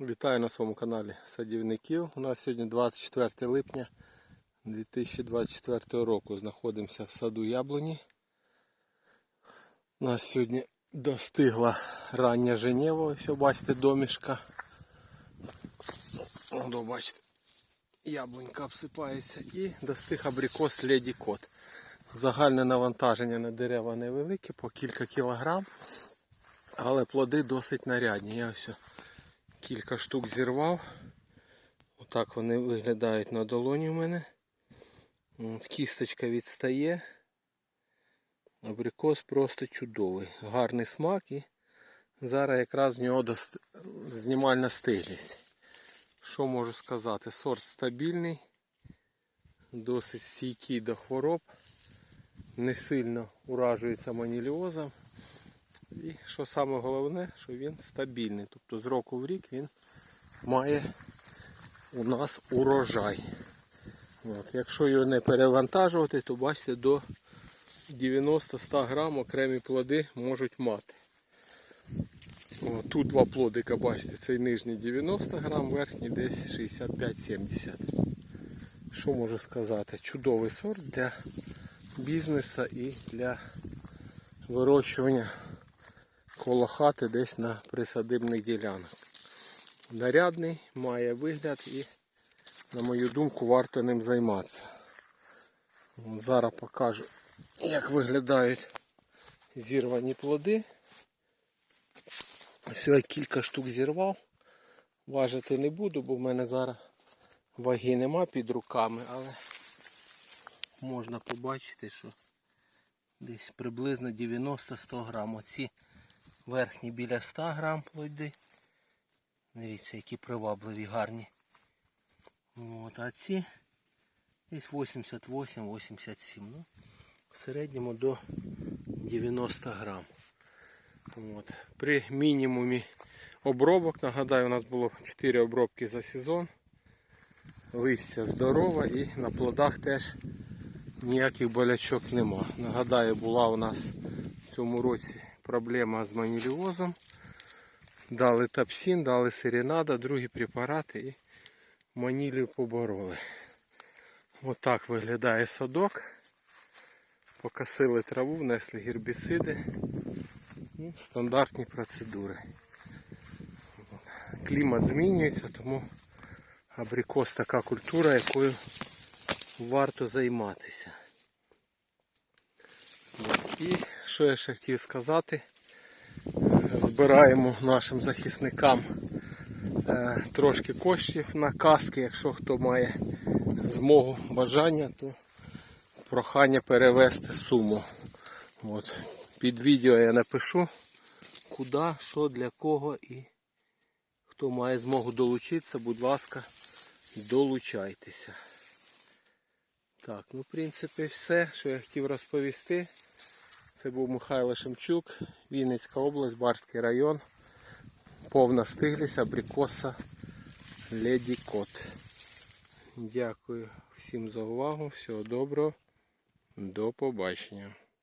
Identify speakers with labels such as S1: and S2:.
S1: Вітаю на своєму каналі садівників. У нас сьогодні 24 липня 2024 року. Знаходимося в саду яблуні. У нас сьогодні достигла рання Женєва. Ось бачите, домішка. Воно, бачите, яблунька обсипається і достиг абрикос Леді Кот. Загальне навантаження на дерева невелике, по кілька кілограм, але плоди досить нарядні. Я ось кілька штук зірвав. Отак вони виглядають на долоні в мене. Кісточка відстає. Абрикос просто чудовий. Гарний смак і зараз якраз в нього дост... знімальна стиглість. Що можу сказати? Сорт стабільний, досить стійкий до хвороб, не сильно уражується маніліозом. І що саме головне, що він стабільний. Тобто з року в рік він має у нас урожай. От. Якщо його не перевантажувати, то бачите, до 90-100 грам окремі плоди можуть мати. О, тут два плодика, бачите, цей нижній 90 грам, верхній десь 65-70. Що можу сказати? Чудовий сорт для бізнесу і для вирощування коло хати десь на присадибних ділянок. Нарядний, має вигляд і, на мою думку, варто ним займатися. От зараз покажу, як виглядають зірвані плоди. Я кілька штук зірвав. Важити не буду, бо в мене зараз ваги нема під руками, але можна побачити, що десь приблизно 90-100 грам. Оці верхні біля 100 грам плоди. Дивіться, які привабливі, гарні. От, а ці десь 88-87. Ну, в середньому до 90 грам. От. При мінімумі обробок, нагадаю, у нас було 4 обробки за сезон. Листя здорове і на плодах теж ніяких болячок нема. Нагадаю, була у нас в цьому році проблема з маніліозом. Дали тапсін, дали серенада, другі препарати і манілію побороли. Отак виглядає садок. Покосили траву, внесли гербіциди. Ну, стандартні процедури. Клімат змінюється, тому абрикос така культура, якою варто займатися. І що я ще хотів сказати, збираємо нашим захисникам е, трошки коштів на каски, якщо хто має змогу, бажання, то прохання перевести суму. От. Під відео я напишу, куди, що, для кого і хто має змогу долучитися, будь ласка, долучайтеся. Так, ну в принципі все, що я хотів розповісти. Це був Михайло Шемчук, Вінницька область, Барський район. Повна стиглість, абрикоса Леді Кот. Дякую всім за увагу, всього доброго, до побачення.